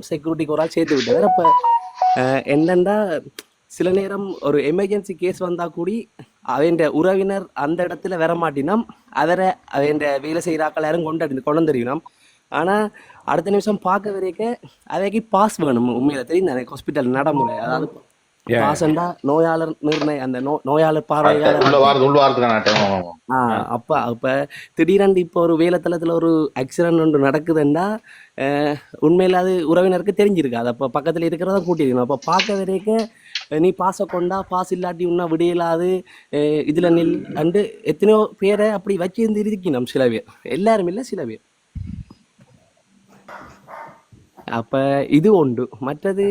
செக்யூரிட்டிக்கு ஒரு ஆள் சேர்த்து விட்டவர் அப்போ என்னென்னா சில நேரம் ஒரு எமர்ஜென்சி கேஸ் வந்தால் கூடி அவன் உறவினர் அந்த இடத்துல வர மாட்டினோம். அவரை அவன் வேலை செய்கிறாக்கள் யாரும் கொண்டு கொண்டு தெரியும் ஆனால் அடுத்த நிமிஷம் பார்க்க வரைக்கும் அவைக்கு பாஸ் வேணும் உண்மையில தெரியும் எனக்கு ஹாஸ்பிட்டல் நடைமுறை அதாவது பாசண்டா நோயாளர் நிர்ணய அந்த நோ நோயாளர் பார்வையாளர் அப்ப அப்ப திடீரென்று இப்போ ஒரு வேலைத்தளத்துல ஒரு ஆக்சிடென்ட் ஒன்று நடக்குதுன்னா உண்மையில அது உறவினருக்கு தெரிஞ்சிருக்கு அது அப்போ பக்கத்துல இருக்கிறத கூட்டியிருக்கணும். அப்போ பார்க்க வரைக்கும் நீ பாச கொண்டா பாஸ் இல்லாட்டி உன்ன விடையிலாது அஹ், இதுல நில் அண்டு எத்தனையோ பேரை அப்படி வச்சிருந்து இருக்கணும் சில பேர். எல்லாரும் இல்லை சில பேர். அப்ப இது உண்டு மற்றது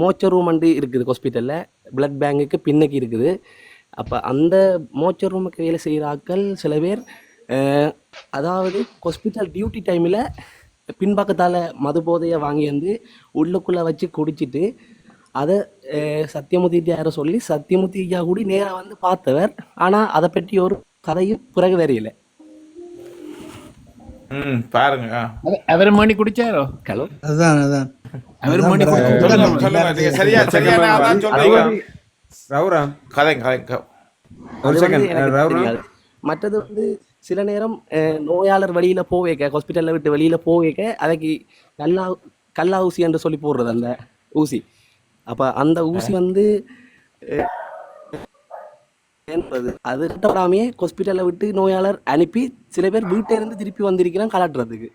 மோச்சர் ரூம் வந்து இருக்குது ஹாஸ்பிட்டலில் பிளட் பேங்குக்கு பின்னுக்கு இருக்குது. அப்போ அந்த மோச்சர் ரூமுக்கு வேலை செய்கிற ஆட்கள் சில பேர் அதாவது ஹாஸ்பிட்டல் டியூட்டி டைமில் பின்பக்கத்தால் மது போதையை வாங்கி வந்து உள்ளுக்குள்ளே வச்சு குடிச்சிட்டு அதை அஹ், சத்தியமூர்த்தி சொல்லி சத்தியமூர்த்தி ஐயா கூடி நேராக வந்து பார்த்தவர். ஆனால் அதை பற்றி ஒரு கதையும் பிறகு தெரியலை பாருங்க. அவர் மணி குடிச்சாரோ? ஹலோ? அதுதான் அதுதான் அவர் மணி. சொல்லுங்க சரியா சரியா நான் அதான் சொல்றீங்க ரவுராம் கதைங்க கதைங்க. ஒரு செகண்ட் ரவுராம் மற்றது வந்து சில நேரம் அஹ், நோயாளர் வெளியில போவேக்க ஹாஸ்பிட்டல்ல விட்டு வெளியில போவேக்க அதைக்கு கல்லா கல்லா ஊசி என்று சொல்லி போடுறது அந்த ஊசி. அப்ப அந்த ஊசி வந்து என்பது. அது கட்டப்படாமையே ஹாஸ்பிட்டல்ல விட்டு நோயாளர் அனுப்பி சில பேர் வீட்டில இருந்து திருப்பி வந்திருக்கிறான் கலாட்டுறதுக்கு.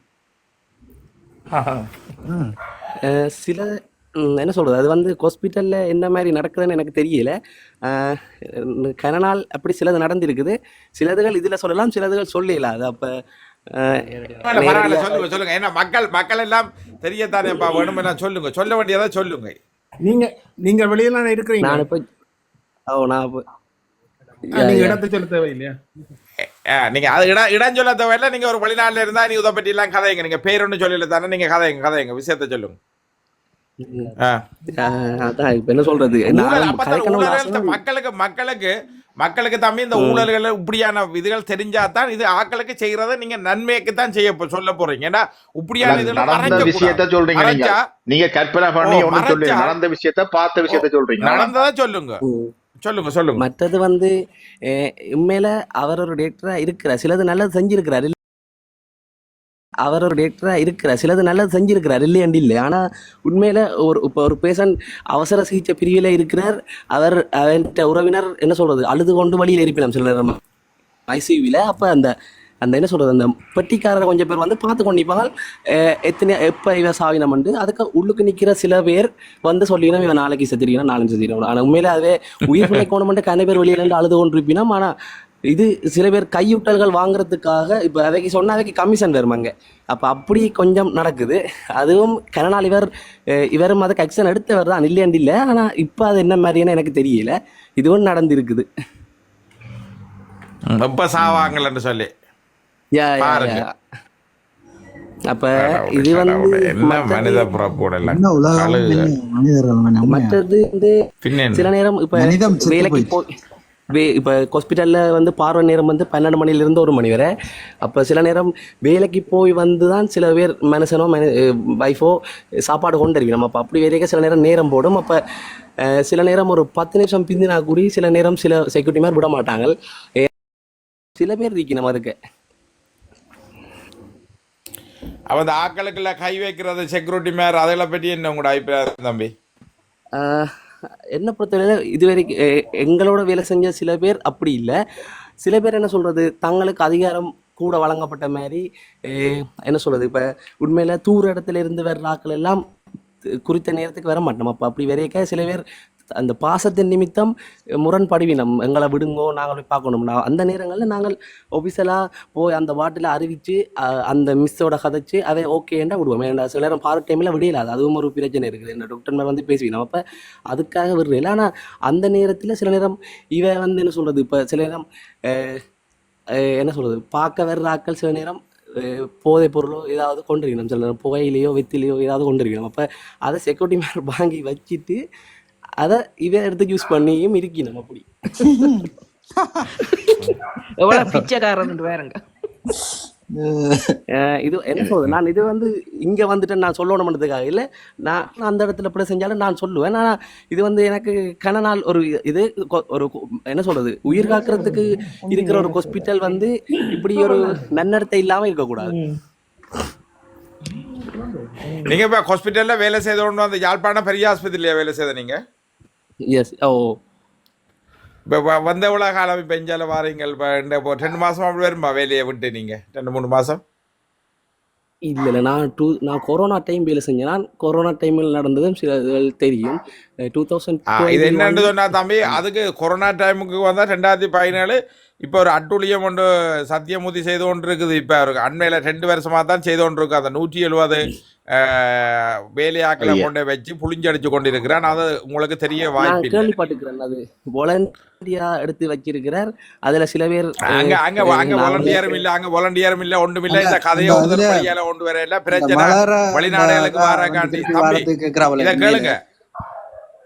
சில என்ன சொல்றது? அது வந்து ஹாஸ்பிட்டல்ல என்ன மாதிரி நடக்குதுன்னு எனக்கு தெரியல. அஹ், கன நாள் அப்படி சிலது நடந்திருக்குது. சிலதுகள் இதுல சொல்லலாம் சிலதுகள் சொல்லல அது அப்ப சொல்லுங்க சொல்லுங்க. ஏன்னா மக்கள் மக்கள் எல்லாம் தெரியத்தானேப்பா வேணுமென்னா சொல்லுங்க. சொல்ல வேண்டியதை சொல்லுங்க. நீங்க நீங்க வெளியில இருக்கிறீங்க? நான் இப்ப ஓ நான் நீங்க அது இடம் இடம் சொல்ல தேவையில்ல. நீங்க ஒரு வெளிநாட்டுல இருந்தா நீ இதை பற்றி எல்லாம் கதைங்க. நீங்க பேர் ஒன்றும் சொல்லல தானே நீங்க கதைங்க கதைங்க விஷயத்த சொல்லுங்க. ஆ. அஹ், அதான் இப்ப என்ன சொல்றது? தான். மக்களுக்கு மக்களுக்கு மக்களுக்கு தம்பி இந்த ஊழல்கள் இப்படியான இதுகள் தெரிஞ்சாதான் இது ஆக்களுக்கு செய்யறத நீங்க நன்மைக்கு தான் செய்ய சொல்ல போறீங்க. ஏன்னா இப்படியான இதுகளை நடந்த விஷயத்த. சொல்றீங்க நீங்க. நீங்க கற்பனை பண்ணி ஒண்ணு மறைச்சா- நடந்த விஷயத்த பார்த்த விஷயத்த சொல்றீங்க. நடந்ததை சொல்லுங்க. சொல்லுங்க சொல்லுங்க. மற்றது வந்து உண்மையில அவர் ஒரு டேரக்டரா இருக்கிறார். சிலது நல்லது செஞ்சிருக்கிறார். அவர் ஒரு டேரக்டரா இருக்கிறார். சிலது நல்லது செஞ்சிருக்கிறார். இல்லையாண்டு இல்லை. ஆனா உண்மையில ஒரு இப்போ ஒரு பேஷண்ட் அவசர சிகிச்சை பிரிவில் இருக்கிறார். அவர் அவர்கிட்ட உறவினர் என்ன சொல்றது அழுது கொண்டு வழியில் இருப்பினோம் சில நேரம் ஐசியூவில் அப்போ அந்த அந்த என்ன சொல்கிறது அந்த பெட்டிக்காரர் கொஞ்சம் பேர் வந்து பார்த்து கொண்டிருப்பாங்க. எத்தனை எப்போ இவன் சாவினம் வந்து அதுக்கு உள்ளுக்கு நிற்கிற சில பேர் வந்து சொல்லிக்கணும் இவன் நாளைக்கு செத்துருக்கணும் நாளைக்கு செத்துருக்கணும் ஆனால் உண்மையிலே அதுவே உயிர் பிழைக்கணும்ட்டு கன பேர் வெளியில் இருந்து அழுது கொண்டு இருப்பினோம் ஆனால் இது சில பேர் கையூட்டல்கள் வாங்குறதுக்காக இப்போ அதைக்கு சொன்னால் அதைக்கு கமிஷன் வருமாங்க அப்போ அப்படி கொஞ்சம் நடக்குது. அதுவும் கனனால் இவர் இவரும் அதுக்கு ஆக்ஷன் எடுத்தவர் தான் இல்லையாண்டு இல்லை. ஆனால் இப்போ அது என்ன மாதிரின்னு எனக்கு தெரியல. இதுவும் நடந்திருக்குது. ரொம்ப சாவாங்கள்னு சொல்லி. யா, பாருங்க. அப்ப இது வந்து மனித புறப்போட? மற்றது வந்து? சில நேரம் இப்ப வேலைக்கு போய் வே இப்போ ஹாஸ்பிட்டல்ல வந்து பார்வை நேரம் வந்து பன்னெண்டு மணிலேருந்து ஒரு மணி வரை. அப்போ சில நேரம் வேலைக்கு போய் வந்து தான் சில பேர் மனுஷனோ மனு ஒய்ஃபோ சாப்பாடு கொண்டு இருக்கணும் நம்ம அப்போ அப்படி வரைக்கும் சில நேரம் நேரம் போடும். அப்போ சில நேரம் ஒரு பத்து நிமிஷம் பிந்தினா கூடி சில நேரம் சில செக்யூரிட்டி மாதிரி விட மாட்டாங்க. சில பேர் இருக்கணும் அதுக்கு. அப்ப அந்த ஆக்களுக்குள்ள கை வைக்கிறது செக்யூரிட்டி மேர் அதெல்லாம் பற்றி என்ன உங்களோட அபிப்பிராயம் தம்பி? என்ன பொறுத்தவரை இதுவரைக்கும் எ- எங்களோட வேலை செஞ்ச சில பேர் அப்படி இல்லை. சில பேர் என்ன சொல்றது தங்களுக்கு அதிகாரம் கூட வழங்கப்பட்ட மாதிரி என்ன சொல்றது இப்போ உண்மையில தூர இடத்துல இருந்து வர்ற ஆட்கள் எல்லாம் குறித்த நேரத்துக்கு வர மாட்டோம். அப்போ அப்படி வரைக்க சில பேர் அந்த பாசத்தின் நிமித்தம் முரண்படுவினம் எங்களை விடுங்கோ நாங்கள் போய் பார்க்கணும்னா அந்த நேரங்களில் நாங்கள் ஒபிசலாக போய் அந்த வாட்டில் அறிவித்து அந்த மிஸ்ஸோட கதைச்சு அதை ஓகேண்டா விடுவோம். ஏன்னா சில நேரம் பார்ட் டைமில் விடையிலாது அதுவும் ஒரு பிரச்சனை இருக்குது. என்ன டாக்டர் மேலே வந்து பேசுவீங்க. அப்போ அதுக்காக விடுறதில்ல. ஆனால் அந்த நேரத்தில் சில நேரம் இவன் வந்து என்ன சொல்கிறது இப்போ சில நேரம் என்ன சொல்கிறது பார்க்க வர்ற ஆட்கள் சில நேரம் போதை போதைப் பொருளோ ஏதாவது கொண்டு இருக்கணும் சில நேரம் புகையிலையோ வெத்திலையோ ஏதாவது கொண்டு இருக்கணும் அப்போ அதை செக்யூரிட்டி மேலே வாங்கி வச்சுட்டு அதை இவன் எடுத்து யூஸ் பண்ணியும் இருக்கணும் அப்படி. எவ்வளவு பிச்சைக்காரன் வேறங்க இது என்ன சொல்றது? நான் இது வந்து இங்க வந்துட்டு நான் சொல்லணும்ன்றதுக்காக இல்லை நான் அந்த இடத்துல இப்படி செஞ்சாலும் நான் சொல்லுவேன். நான் இது வந்து எனக்கு கன நாள் ஒரு இது ஒரு என்ன சொல்றது? உயிர் காக்கிறதுக்கு இருக்கிற ஒரு ஹாஸ்பிட்டல் வந்து இப்படி ஒரு நன்னடத்தை இல்லாம இருக்கக்கூடாது. நீங்க இப்ப ஹாஸ்பிட்டல்ல வேலை செய்த கொண்டு அந்த யாழ்ப்பாணம் பெரிய ஆஸ்பத்திரியில வேலை செய்த நீங்க? எஸ் ஓ இப்ப வ- வந்த எவ்வளவு காலம் இப்ப இஞ்சால வாரீங்கள். இப்ப இந்த இப்போ ரெண்டு மாசம் அப்படி வருமா வேலையை விட்டு நீங்க? ரெண்டு மூணு மாசம்? இல்ல இல்ல. நான் டூ நான் கொரோனா டைம் வேலை செஞ்சேன். நான் கொரோனா டைமில் நடந்ததும் சில தெரியும். டூ தௌசண்ட் இது என்னன்னு சொன்னா தம்பி அதுக்கு கொரோனா டைமுக்கு வந்தா ரெண்டாயிரத்தி பதினேழு இப்போ ஒரு அட்டுழியம் ஒன்று சத்தியமூர்த்தி செய்து கொண்டு இருக்குது இப்போ அவருக்கு அண்மையில் ரெண்டு வருஷமா தான் செய்து கொண்டு இருக்கு அந்த நூற்றி எழுபது வேலையாக்களை. கொண்டு வச்சு புளிஞ்சடிச்சு கொண்டு இருக்கிறான் அது உங்களுக்கு தெரிய வாய்ப்பு இல்லை கேள்விப்பட்டிருக்கிறேன். அது வாலண்டியா எடுத்து வச்சிருக்கிறார். அதுல சில பேர் அங்க அங்க அங்க வாலண்டியரும் இல்ல அங்க வாலண்டியரும் இல்ல ஒன்றும் இல்ல இந்த கதையை முதல் கொண்டு வர இல்ல பிரச்சனை. வெளிநாடுகளுக்கு இதை உண்மையிலே. கேளுங்க.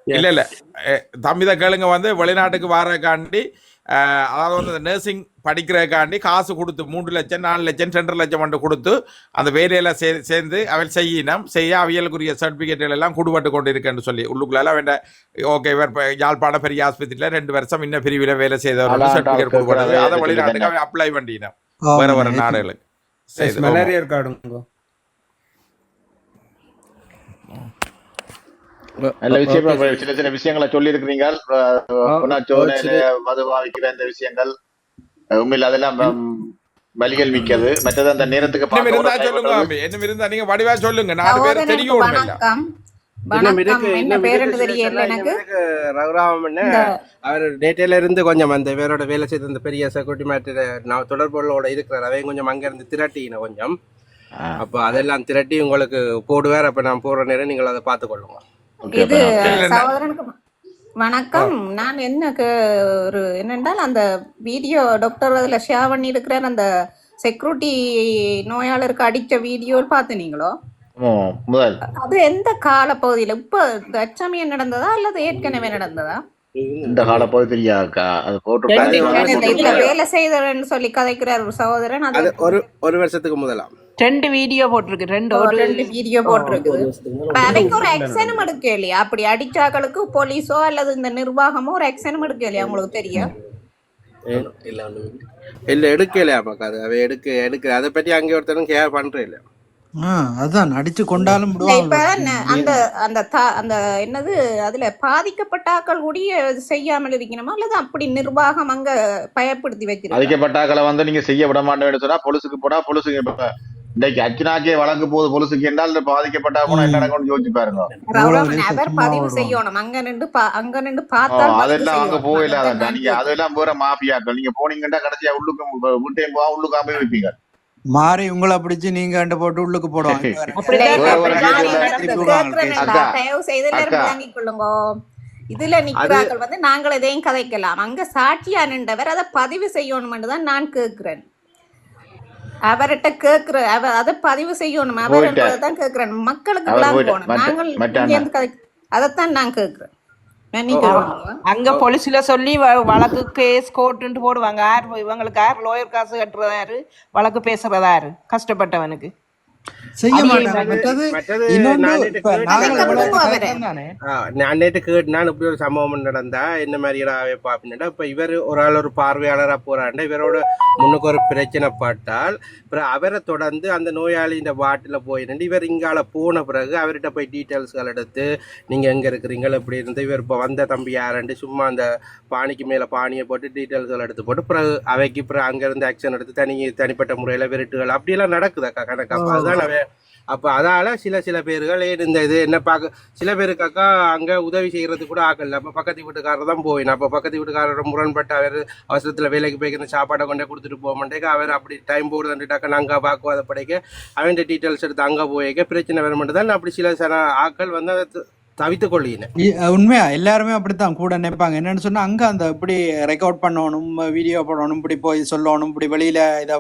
இல்ல இல்ல. அஹ், தம்பி இதை கேளுங்க. வந்து வெளிநாட்டுக்கு வாரக்காண்டி அஹ், அதாவது வந்து நர்சிங் படிக்கிறதுக்காண்டி காசு கொடுத்து மூன்று லட்சம் நாலு லட்சம் ரெண்டரை லட்சம் மட்டும் கொடுத்து அந்த வேலையில சே சேர்ந்து அவள் செய்யினம் செய்ய அவியலுக்குரிய சர்டிபிகேட்டுகள் எல்லாம் கொடுபட்டு கொண்டு இருக்குன்னு சொல்லி. உள்ளுக்குள்ள வேண்ட ஓகே இவர் யாழ்ப்பாண பெரிய ஆஸ்பத்திரியில ரெண்டு வருஷம் இன்னும் பிரிவில் வேலை செய்தவர் கொடுக்கறது வேலை அதை வெளிநாட்டுக்கு அப்ளை பண்ணினோம் வேற வேற நாடுகளுக்கு. மலேரியா நல்ல விஷயம் சில சில விஷயங்களை சொல்லி இருக்கிறீங்க புனாச்சோதனை மது பாவிக்கிற இந்த விஷயங்கள். உண்மையில் அதெல்லாம் வலிகள் மிக்கது. மற்றது அந்த நேரத்துக்கு சொல்லுங்க. இன்னும் இருந்தா நீங்க வடிவா சொல்லுங்க. நாலு பேர் தெரியும் என்ன இருந்து கொஞ்சம் அந்த இவரோட வேலை செய்த அந்த பெரிய செக்யூரிட்டி மேட்டர் நான் தொடர்புகளோட இருக்கிறார். அவையும் கொஞ்சம் அங்க இருந்து திரட்டின கொஞ்சம். அப்போ அதெல்லாம் திரட்டி உங்களுக்கு போடுவார். அப்ப நான் போடுற நேரம் நீங்கள் அதை பார்த்துக்கொள்ளுங்க. இது சகோதரனுக்கு வணக்கம். நான் என்ன ஒரு என்னென்றால் அந்த வீடியோ டாக்டர் அதில் ஷேர் பண்ணி இருக்கிறார் அந்த செக்யூரிட்டி நோயாளருக்கு அடிச்ச வீடியோ பார்த்தீங்களோ அது எந்த காலப்பகுதியில்? இப்போ தற்சமயம் நடந்ததா அல்லது ஏற்கனவே நடந்ததா? இந்த கால போய் தெரியாதுக்கா அது போட்டு வேலை செய்தவர்னு சொல்லி கதைக்கிறார் ஒரு சகோதரன். அது ஒரு ஒரு வருஷத்துக்கு முதலாம். ரெண்டு வீடியோ போட்டிருக்கு. ரெண்டு ஒரு ரெண்டு வீடியோ அவைக்கு ஒரு ஆக்ஷனும் எடுக்க இல்லையா அப்படி அடிச்சாக்களுக்கு போலீஸோ அல்லது இந்த நிர்வாகமோ ஒரு ஆக்ஷனும் எடுக்க இல்லையா உங்களுக்கு தெரியும். இல்ல எடுக்கலையா மக்கா அது? அவை எடுக்க எடுக்க அதை பற்றி அங்கே ஒருத்தரும் கேர் பண்றே இல்ல. ஆ, அதான் அடிச்சு கொண்டாலும் இல்ல இப்ப அந்த அந்த தா- அந்த என்னது அதுல பாதிக்கப்பட்ட ஆக்கள் கூடிய செய்யாமல் இருக்கணுமா அல்லது அப்படி நிர்வாகம் அங்க பயப்படுத்தி வச்சிருக்கு அதிகப்பட்டாக்களை வந்து நீங்க செய்ய விட மாட்டேன்னு சொன்னா பொலிசுக்கு போடா பொலிசுக்கு இப்ப இன்னைக்கு அர்ச்சனாக்கே வழக்கு போகுது பொலிசுக்கு என்றால் பாதிக்கப்பட்டா போனா என்ன நடக்கும்னு யோசிச்சு பாருங்க. சும்மா பதிவு. செய்யணும். அங்க நின்று பா- அங்க நின்று பதிவு அதெல்லாம் அங்க போகல நான் நீங்க அதெல்லாம் வேற மாஃபியாக்கள். நீங்க போனீங்கன்னா கடைசியா உள்ளுக்கு வீட்டையும் போவா உள்ளுக்கு போய் வைப்பீங்க மாறி உங்களை பிடிச்சு நீங்க அண்ட போட்டு உள்ளுக்கு போடுவாங்க. இதுல நிக்கிறார்கள் வந்து நாங்கள் எதையும் கதைக்கலாம். அங்க சாட்சியா நின்றவர் அதை பதிவு செய்யணும்னு தான் நான் கேட்கிறேன் அவர்கிட்ட கேட்கிற அவர் அதை பதிவு செய்யணும். அவர். என்பதைதான் கேட்கிறேன் மக்களுக்கு அவர் விளங்க போயிட்டார். போகணும் மற்ற- நாங்கள் அதைத்தான் நான் கேட்கிறேன் மன்னிக்கணும். அங்க போலீஸ்ல சொல்லி வழக்கு கேஸ் கோர்ட்டுன்ட்டு போடுவாங்க. யார் இவங்களுக்கு யார் லோயர் காசு கட்டுறதா யாரு? வழக்கு பேசுறதா யாரு? கஷ்டப்பட்டவனுக்கு. செய்ய நான் நேற்று நான் கேட்டுனான் இப்படி ஒரு சம்பவம் நடந்தா என்ன மாதிரிடா பாப்பினா இப்ப இவர் ஒரு ஆள் ஒரு பார்வையாளரா போறாண்டா இவரோட முன்னுக்கு ஒரு பிரச்சனை பட்டால் அப்புறம் அவரை தொடர்ந்து அந்த நோயாளியின் வாட்டில் போய் நின்று இவர் இங்கால போன பிறகு அவர்கிட்ட போய் டீட்டெயில்ஸ்கள் எடுத்து நீங்க எங்க இருக்கிறீங்க? இப்படி இருந்து? இவர் இப்போ வந்த தம்பி யாருன்ட்டு சும்மா அந்த பானிக்கு மேல பானியை போட்டு டீட்டெயில்ஸ்கள் எடுத்து போட்டு பிறகு அவைக்கு பிறகு அங்க இருந்து ஆக்ஷன் எடுத்து தனி தனிப்பட்ட முறையில விரட்டுகள் அப்படியெல்லாம் நடக்குதாக்கா கணக்கு. அப்ப அதுதான் அப்போ அப்ப அதால சில சில பேர்கள் இந்த இது என்ன பார்க்க சில பேருக்காக்கா அங்கே உதவி செய்கிறதுக்கு கூட ஆக்கல அப்போ பக்கத்து வீட்டுக்காரர் தான் போயிடும் அப்போ பக்கத்து வீட்டுக்காரரோட முரண்பட்டு அவர் அவசரத்தில் வேலைக்கு போய்க்கிற சாப்பாடை கொண்டே கொடுத்துட்டு போக மாட்டேங்க. அவர் அப்படி டைம் போடுதுட்டாக்க நாங்கள் பாக்குவாத படைக்க. அவன் டீட்டெயில்ஸ் எடுத்து அங்கே போயிக்க. பிரச்சனை வர மட்டும் தான் அப்படி சில சில ஆக்கள் வந்து அதை தவித்துக் கொள்ளின உண்மையா? எல்லாருமே அப்படித்தான் கூட நினைப்பாங்க. என்னன்னு சொன்னா அங்க அந்த இப்படி ரெக்கார்ட் பண்ணணும் வீடியோ பண்ணணும் இப்படி போய் சொல்லணும் இப்படி வெளியில இதை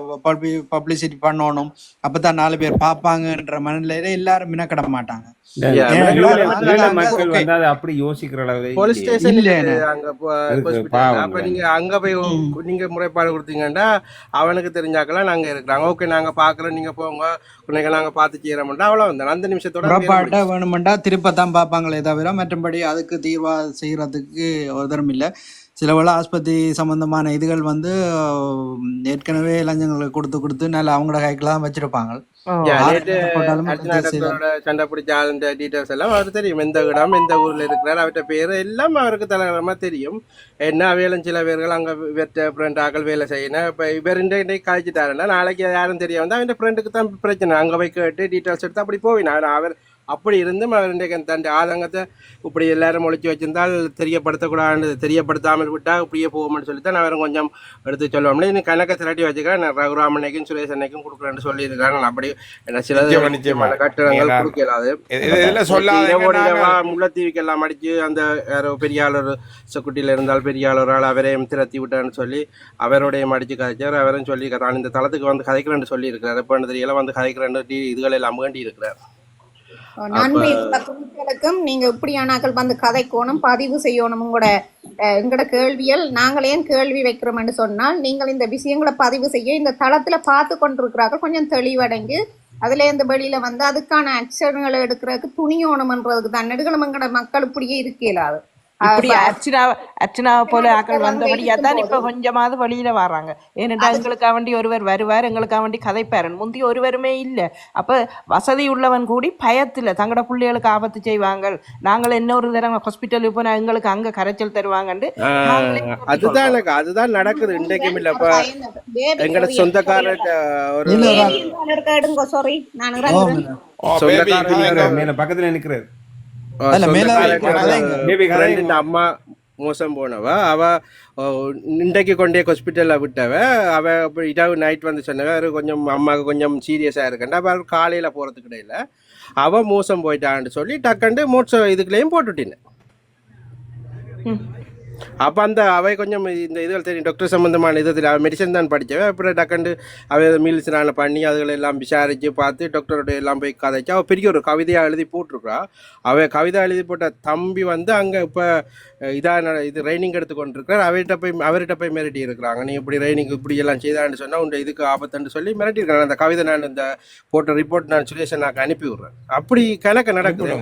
பப்ளிசிட்டி பண்ணணும். அப்பதான் நாலு பேர் பார்ப்பாங்கன்ற மனநிலையில எல்லாரும் மினக்கிட மாட்டாங்க. அப்படி யோசிக்கிற அளவு போலீஸ். ஸ்டேஷன் அங்க அப்ப. நீங்க அங்க போய் நீங்க முறைப்பாடு கொடுத்தீங்கன்னா அவனுக்கு தெரிஞ்சாக்கலாம் நாங்க இருக்கிறாங்க. ஓகே நாங்க பாக்குறோம் நீங்க போங்க. உன்னைக்கு நாங்க பார்த்து செய்யறோம்டா அவ்வளவு வந்து அந்த நிமிஷத்தோட வேணுமெண்டா திருப்பத்தான் பார்ப்பாங்களே தவிர மற்றபடி அதுக்கு தீர்வா செய்யறதுக்கு உதரம் இல்லை. சில வேளை ஆஸ்பத்திரி சம்பந்தமான இதுகள் வந்து ஏற்கனவே லஞ்சங்களுக்கு கொடுத்து கொடுத்து நல்ல அவங்களோட கைக்கெல்லாம் வச்சிருப்பாங்க. சண்டை பிடிச்ச ஆளுன்ற டீட்டெயில்ஸ் எல்லாம் அவருக்கு தெரியும். எந்த இடம் எந்த ஊர்ல இருக்கிறார் அவர்கிட்ட பேரு எல்லாம் அவருக்கு தலைவரமா தெரியும். என்ன அவையிலும் சில பேர்கள் அங்க வெற்ற ஃப்ரெண்ட் ஆக்கள் வேலை செய்யணும். இப்ப இவர் இன்றைக்கு காய்ச்சிட்டாருன்னா நாளைக்கு யாரும் தெரிய வந்தா அவன் ஃப்ரெண்டுக்கு தான் பிரச்சனை. அங்க போய் கேட்டு டீட்டெயில்ஸ் எடுத்து அப்படி போவினா அவர் அப்படி இருந்தும் அவர் இன்றைக்கு தன் ஆதங்கத்தை இப்படி எல்லாரும் ஒழிச்சு வச்சிருந்தால் தெரியப்படுத்தக்கூடாது தெரியப்படுத்தாமல் விட்டா இப்படியே போகும்னு சொல்லி தான் அவர் கொஞ்சம் எடுத்து சொல்லுவோம்ல இன்னும் கணக்கை திரட்டி வச்சுக்கிறேன். நான் ரகுராமனைக்கும் சுரேஷ் அன்னைக்கும் கொடுக்குறேன்னு சொல்லியிருக்காங்க நான் அப்படி என்ன சில. கட்டடங்கள் கொடுக்கலாது முள்ளத்தீவுக்கு எல்லாம் அடிச்சு அந்த யாரோ பெரிய ஆள் ஒரு செக்குட்டியில் இருந்தால் பெரிய ஆள் ஒரு ஆள் அவரையும் திரத்தி விட்டான்னு சொல்லி அவரோடையும் அடிச்சு கதைச்சார். அவரும் சொல்லி நான் இந்த தளத்துக்கு வந்து கதைக்கிறேன்னு சொல்லி இருக்கிறார் இப்போ தெரியல வந்து கதைக்கிறேன்னு இதுகள் எல்லாம் வேண்டி இருக்கிறார் நன்மை உள்ள குழுக்களுக்கும் நீங்க இப்படியானாக்கள் வந்து கதைக்கோணும் பதிவு செய்யணும் உங்களோட எங்களோட கேள்விகள். நாங்கள் கேள்வி வைக்கிறோம்னு சொன்னால் நீங்கள் இந்த விஷயங்களை பதிவு செய்ய இந்த தளத்துல பார்த்து கொண்டிருக்கிறார்கள். கொஞ்சம் தெளிவடைஞ்சு அதுல இருந்து வெளியில வந்து அதுக்கான ஆக்ஷன்களை எடுக்கிறதுக்கு துணியோணும்ன்றதுக்கு தான். நெடுகளும் எங்களோட மக்கள் இப்படியே இருக்கலாது. இப்படி அர்ச்சனா அர்ச்சனாவை போல ஆக்கள் வந்தபடியா தான் இப்ப கொஞ்சமாவது வெளியில வராங்க ஏனென்றா எங்களுக்காக வேண்டி ஒருவர் வருவார் எங்களுக்காக வேண்டி கதைப்பாரு முந்தி ஒருவருமே இல்ல அப்ப வசதி உள்ளவன் கூடி பயத்துல தங்களோட பிள்ளைகளுக்கு ஆபத்து செய்வாங்க நாங்கள் இன்னொரு தடவை ஹாஸ்பிட்டலுக்கு போனா எங்களுக்கு அங்க கரைச்சல் தருவாங்கன்னு அதுதான் அதுதான் நடக்குது இன்றைக்கும் இல்ல இப்ப எங்கட சொந்தக்காரர்கிட்ட ஒரு. சொந்தக்காரர் மேல பக்கத்துல நிக்கிறாரு அம்மா மோசம் போனவ அவ இன்றைக்கு கொண்டே ஹாஸ்பிட்டலில் விட்டவ அவ அப்ப நைட் வந்து சொன்னவ கொஞ்சம் அம்மாவுக்கு கொஞ்சம் சீரியஸாக இருக்குண்டா அவர் காலையில் போகிறதுக்கு இடையில அவ மோசம் போயிட்டான்னு சொல்லி டக்குண்டு மோட்சம் இதுக்குள்ளேயும் போட்டுட்டினேன் அப்போ அந்த அவை கொஞ்சம் இந்த இதுகள் தெரியும். டாக்டர் சம்பந்தமான இதில் அவள் மெடிசன் தான் படித்தவன் அப்புறம் டக்குண்டு அவள் நான் பண்ணி அதுகளை எல்லாம் விசாரித்து பார்த்து டாக்டரோட எல்லாம் போய் கதைச்சு அவள் பெரிய ஒரு கவிதையாக எழுதி போட்டிருக்கிறா அவள் கவிதை எழுதி போட்ட தம்பி வந்து அங்கே இப்போ இதாக இது ரைனிங் எடுத்துக்கொண்டிருக்கிறார் அவர்கிட்ட போய் அவர்கிட்ட போய் மிரட்டி இருக்கிறாங்க. நீ இப்படி ரைனிங் இப்படி எல்லாம் செய்தான்னு சொன்னால் உன் இதுக்கு ஆபத்துன்னு சொல்லி மிரட்டி இருக்கிறாங்க. அந்த கவிதை நான் இந்த போட்ட ரிப்போர்ட் நான் சுரேஷனாக்கு அனுப்பி விட்றேன். அப்படி கணக்கு நடக்குது.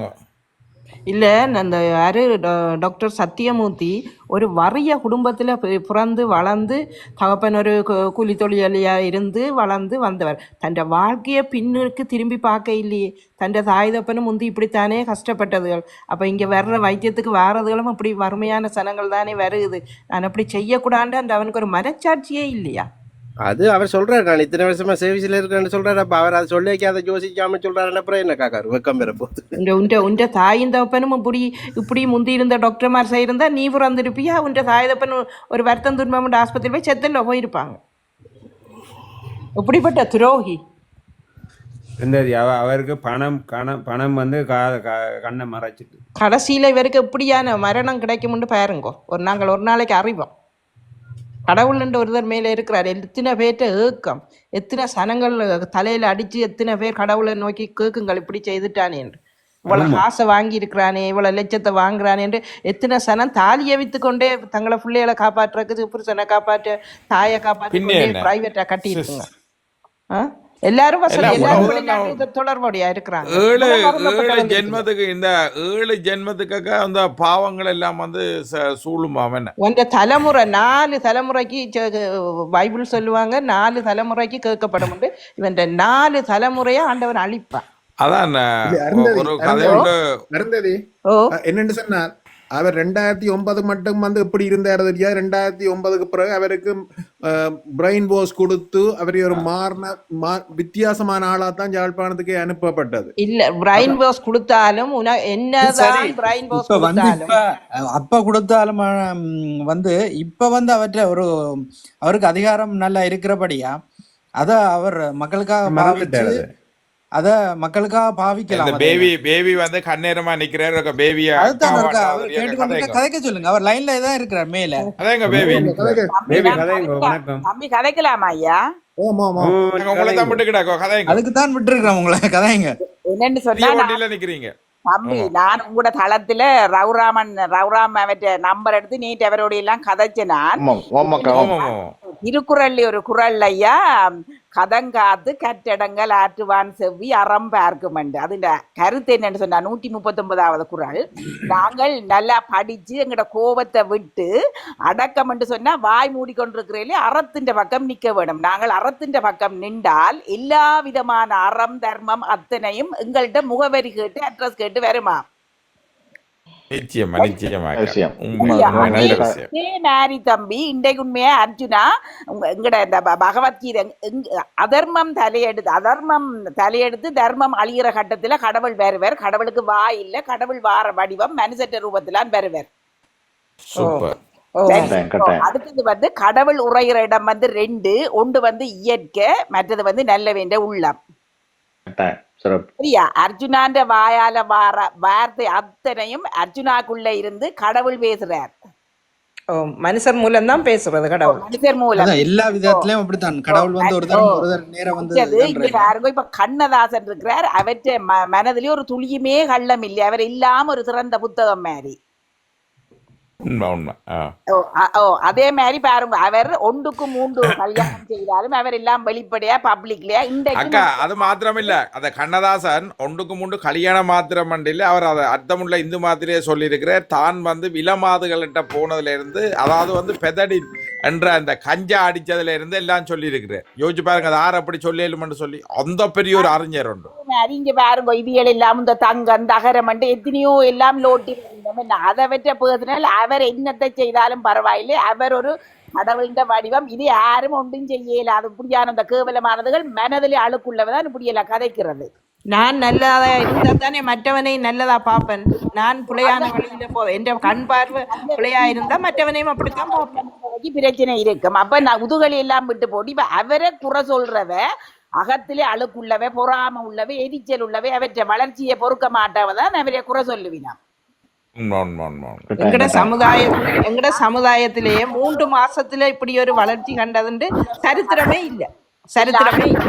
இல்லை அந்த யார்? டாக்டர் சத்தியமூர்த்தி ஒரு வறிய குடும்பத்தில் பிறந்து வளர்ந்து தகப்பன் ஒரு கு- கூலி தொழிலாளியாக இருந்து வளர்ந்து வந்தவர். தன் வாழ்க்கையை பின்னுக்கு திரும்பி பார்க்க இல்லையே. தன் தாய் தப்பனும் முந்தி இப்படித்தானே கஷ்டப்பட்டதுகள். அப்போ இங்கே வர்ற வைத்தியத்துக்கு வாரதுகளும் அப்படி வறுமையான சனங்கள் தானே வருகுது. நான் அப்படி செய்யக்கூடாண்டு அந்த அவனுக்கு ஒரு மனச்சாட்சியே இல்லையா? அது அவர் சொல்றாரு நான் இத்தனை வருஷமா சர்வீஸ்ல இருக்கேன்னு சொல்றாரு. அப்ப அவர் அதை சொல்லி அதை யோசிக்காம சொல்றாரு அப்புறம் என்ன காக்காரு? வெக்கம் பெற போகுது. உண்ட உண்ட உண்ட தாயும் தகப்பனும் இப்படி இப்படி முந்தி இருந்த டாக்டர்மார் செய்யிருந்தா நீ பிறந்திருப்பியா உண்ட தாய் தகப்பன் ஒரு வருத்தம் துன்பம் ஆஸ்பத்திரி போய் செத்துல போயிருப்பாங்க இப்படிப்பட்ட துரோகி. இருந்தது அவ- அவருக்கு பணம் கணம் பணம் வந்து கா- கா- கண்ணை மறைச்சிட்டு. கடைசியில இவருக்கு எப்படியான மரணம் கிடைக்கும்னு பாருங்கோ. ஒரு நாங்கள் ஒரு நாளைக்கு அறிவோம். கடவுள்ன்ற ஒருத்தர் மேல இருக்கிறார். எத்தனை பேர்ட்ட ஏக்கம்? எத்தனை சனங்கள் தலையில அடிச்சு எத்தனை பேர் கடவுளை நோக்கி கேக்குங்கள்? இப்படி செய்துட்டானே என்று. இவ்வளவு காசை வாங்கி இருக்கிறானே இவ்வளவு லட்சத்தை வாங்குறானே என்று எத்தனை சனம் தாலியை வித்து கொண்டே தங்களை பிள்ளைகளை காப்பாற்றுறதுக்கு புருஷனை காப்பாற்ற தாயை காப்பாற்ற? பிரைவேட்டா கட்டி இருக்குங்க ஆ? எல்லாரும் தொடர்புடையா இருக்கிறாங்க. ஏழு ஏழு ஜென்மத்துக்கு இந்த ஏழு ஜென்மத்துக்காக அந்த பாவங்கள் எல்லாம் வந்து ச- சூழுமாம் என்ன உன்ற தலைமுறை நாலு தலைமுறைக்கு பைபிள் சொல்லுவாங்க நாலு தலைமுறைக்கு கேட்கப்படும் இவன் நாலு தலைமுறையா ஆண்டவன் அழிப்பான். அதான் ஒரு கதை என்னன்னு சொன்னார் அவர் ரெண்டாயிரத்தி ஒன்பது மட்டும் வந்து எப்படி இருந்தார் தெரியாது. ரெண்டாயிரத்தி ஒன்பதுக்கு பிறகு அவருக்கு பிரெயின் வாஷ் கொடுத்து அவரை ஒரு மாறின வித்தியாசமான ஆளா தான் யாழ்ப்பாணத்துக்கு அனுப்பப்பட்டது. இல்ல பிரைன் வாஷ் கொடுத்தாலும் அப்ப கொடுத்தாலும் வந்து இப்ப வந்து அவற்றை ஒரு அவருக்கு அதிகாரம் நல்லா இருக்கிறபடியா அத அவர் மக்களுக்காக அது. மக்களுக்காக பாவிக்கலாம். பேபி பேபி வந்து கண்ணேரமா நிக்கிறாரு பேபிய கதைக்க சொல்லுங்க. அவர் லைன்ல தான் இருக்கிறார் மேல. அதாங்க பேபி. பேபி கதைங்க வணக்கம். தம்பி கதைக்கலாமா ஐயா? ஓமா ஆமா ஓ, உங்களை கதைங்க அதுக்கு தான் விட்டு இருக்கிறோம் உங்களை கதைங்க. என்னன்னு சொன்னா நிக்கிறீங்க. தம்பி. நான் உங்களோட தளத்துல ரவுராமன் ரவுராம் அவற்ற நம்பர் எடுத்து நேற்று அவரோட எல்லாம் கதைச்சு நான் திருக்குறள்ல ஒரு குறள் ஐயா. கதங்காத்து கற்றடங்கள் ஆற்றுவான் செவ்வி அறம் பார்க்குமண்டு அதில் கருத்து என்னன்னு சொன்னா நூற்றி முப்பத்தொன்பதாவது குரல். நாங்கள் நல்லா படிச்சு எங்களோட கோபத்தை விட்டு அடக்கம் என்று சொன்னா வாய் மூடிக்கொண்டிருக்கிறீங்களே அறத்தின் பக்கம் நிக்க வேணும். நாங்கள் அறத்தின் பக்கம் நின்றால் எல்லா விதமான அறம் தர்மம் அத்தனையும் எங்கள்கிட்ட முகவரி கேட்டு அட்ரஸ் கேட்டு வருமா நிச்சயமா நிச்சயமா விஷயம். உண்மை இல்லையா? உண்மை நல்ல அதே- விஷயம். அதே மாதிரி தம்பி இன்றைக்கு உண்மையா அர்ஜுனா எங்கட இந்த பகவத்கீதை அதர்மம் தலையெடுத்து அதர்மம் தலையெடுத்து தர்மம் அழிகிற கட்டத்துல கடவுள் வருவர் கடவுளுக்கு வாய் இல்ல கடவுள் வார வடிவம் மனுஷற்ற ரூபத்திலான் வருவர். அடுத்தது வந்து கடவுள் உரைகிற இடம் வந்து ரெண்டு ஒன்று வந்து இயற்கை மற்றது வந்து நல்ல வேண்ட உள்ளம். அர்ஜுனான்ற வாயால வார வார்த்தை அத்தனையும் அர்ஜுனாக்குள்ள இருந்து கடவுள் பேசுறார் ஓ மனுஷர் மூலம் தான் பேசுறது கடவுள் மனுஷர் மூலம் எல்லா விதத்திலயும் அப்படித்தான் கடவுள் வந்து ஒரு தரம் ஒரு தரம் நேரம் வந்து பாருங்க இப்ப கண்ணதாசன் இருக்கிறார் அவற்றை ம- மனதிலே ஒரு துளியுமே கள்ளம் இல்லை அவர் இல்லாம ஒரு சிறந்த புத்தகம் மாதிரி உண்மை உண்மை ஆ ஓ, அ- ஓ அதே மாதிரி பாருங்க அவர் ஒன்றுக்கு மூன்று கல்யாணம் செய்தாலும் அவர் எல்லாம் வெளிப்படையா பப்ளிக்லயா இன்றைக்கு அக்கா அது மாத்திரமில்ல. அந்த கண்ணதாசன் ஒன்றுக்கு முண்டு கல்யாணம் மாத்திரம் இல்ல அவர் அதை அர்த்தமுள்ள இந்து மாதிரியே சொல்லியிருக்கிறார். தான் வந்து விலமாதுகள்கிட்ட போனதுல இருந்து அதாவது வந்து பெதடின் என்ற அந்த கஞ்சா அடிச்சதுல இருந்து எல்லாம் சொல்லியிருக்கிறார். யோசிச்சு பாருங்க அது ஆறு அப்படி சொல்லியலுமென்று சொல்லி அந்த பெரிய ஒரு அறிஞர் உண்டு. இங்க பாருங்க இவியல் எல்லாம் இந்த தங்கம் தகரம் எத்தனையோ எல்லாம் லோட்டி அதை வச்ச பேசினால் அவர் என்னத்தை செய்தாலும் பரவாயில்லை. அவர் ஒரு கடவுளின் வடிவம். இது யாரும் ஒன்றும் செய்யல. அது இப்படியான அந்த கேவலமானதுகள் மனதிலே அழுக்குள்ளவதான் இப்படி எல்லாம் கதைக்கிறது. நான் நல்லதா இருந்தா தானே மற்றவனை நல்லதா பார்ப்பேன். நான் பிழையான வழியில போ என் கண் பார்வை பிழையா இருந்தா மற்றவனையும் அப்படித்தான் பார்ப்பேன். பிரச்சனை இருக்கும். அப்ப நான் உதுகளை எல்லாம் விட்டு போட்டு இப்ப அவரை குறை சொல்றவ அகத்திலே அழுக்குள்ளவ பொறாம உள்ளவ எரிச்சல் உள்ளவ அவற்றை வளர்ச்சியை பொறுக்க மாட்டவதான் அவரை குறை சொல்லுவினான். எங்கட. சமுதாய எங்கட சமுதாயத்திலேயே மூன்று மாசத்துல இப்படி ஒரு வளர்ச்சி கண்டதுண்டு சரித்திரமே இல்ல. சரித்திரமே இல்ல.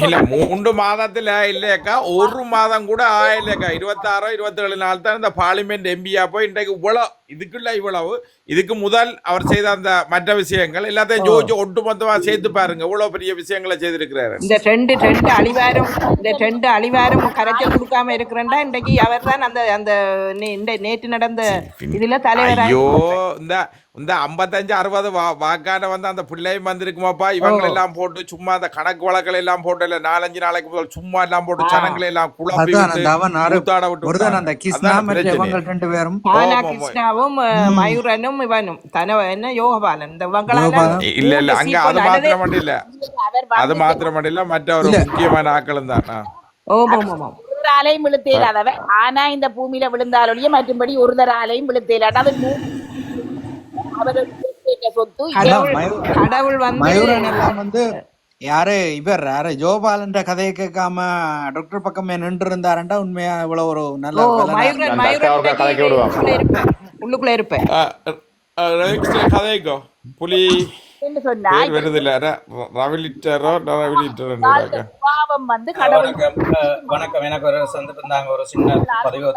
இல்ல மூன்று மாதத்துல இல்லையாக்கா ஒரு மாதம் கூட ஆயில்லைக்கா இருபத்தாறோ இருபத்தேழு நாள் தான் இந்த பார்லிமெண்ட் எம்பியா போய் இன்றைக்கு இவ்வளவு இதுக்குள்ள இவ்வளவு. இதுக்கு முதல் அவர் செய்த அந்த மற்ற விஷயங்கள் எல்லாத்தையும் ஜோதிச்சு ஒட்டுமொத்தமா சேர்த்து பாருங்க. இவ்வளவு பெரிய விஷயங்களை செய்திருக்கிறாரு. இந்த ரெண்டு ரெண்டு அழிவாரம் இந்த ரெண்டு அழிவாரம் கரைச்ச கொடுக்காம இருக்கிறேன்டா. இன்றைக்கு அவர் தான் அந்த அந்த நேற்று நடந்த இதுல தலைவராக ஐயோ இந்த இந்த ஐம்பத்தஞ்சு அறுபது வா வாக்கான வந்து அந்த பிள்ளையும் வந்திருக்குமாப்பா. இவங்க எல்லாம் போட்டு சும்மா அந்த கணக்கு வழக்கில் எல்லாம் போட்டு இல்ல நாலஞ்சு நாளைக்கு முதல் சும்மா எல்லாம் போட்டு ஜனங்களை எல்லாம் குழப்பி அதான் விட்டு அந்த. கிருஷ்ணா ரெண்டு பேரும் அஹ், மயூரனும் இவனும் தன என்ன யோகபாலன் இந்த யோகபாலன். இல்ல இல்ல அங்க அது மாத்திரம் மட்டும் இல்ல அவர் அது மாத்திரம் மட்டும் இல்ல மற்ற ஒரு முக்கியமான ஆக்களும் தான் ஆ. ஓம் ஓம் ஓம் ஓம். ஒரு ஆலையும் விழுத்தேலாதவ ஆனா இந்த பூமியில விழுந்தாலொழிய மற்றும்படி ஒரு தர ஆலையும் விழுத்தேலாட்ட அவர் கேட்ட சொத்து கடவுள் மயூ- கடவுள் வந்து மயூரன் எல்லாம் வந்து யாரு? இவர் யாரு? ஜோபாலன்ற கதையை கேட்காம டாக்டர் பக்கமே நின்று இருந்தாருண்டா உண்மையா இவ்வளவு ஒரு நல்ல. உள்ளுக்குள்ள இருப்பேன் கதைக்கோ புலி. வருது இல்ல ரவிலிட்டரோ ரவிலிட்டரோ வந்து வணக்கம். எனக்கு ஒரு சந்தர்ப்பம் தாங்க ஒரு சின்ன பதிவு.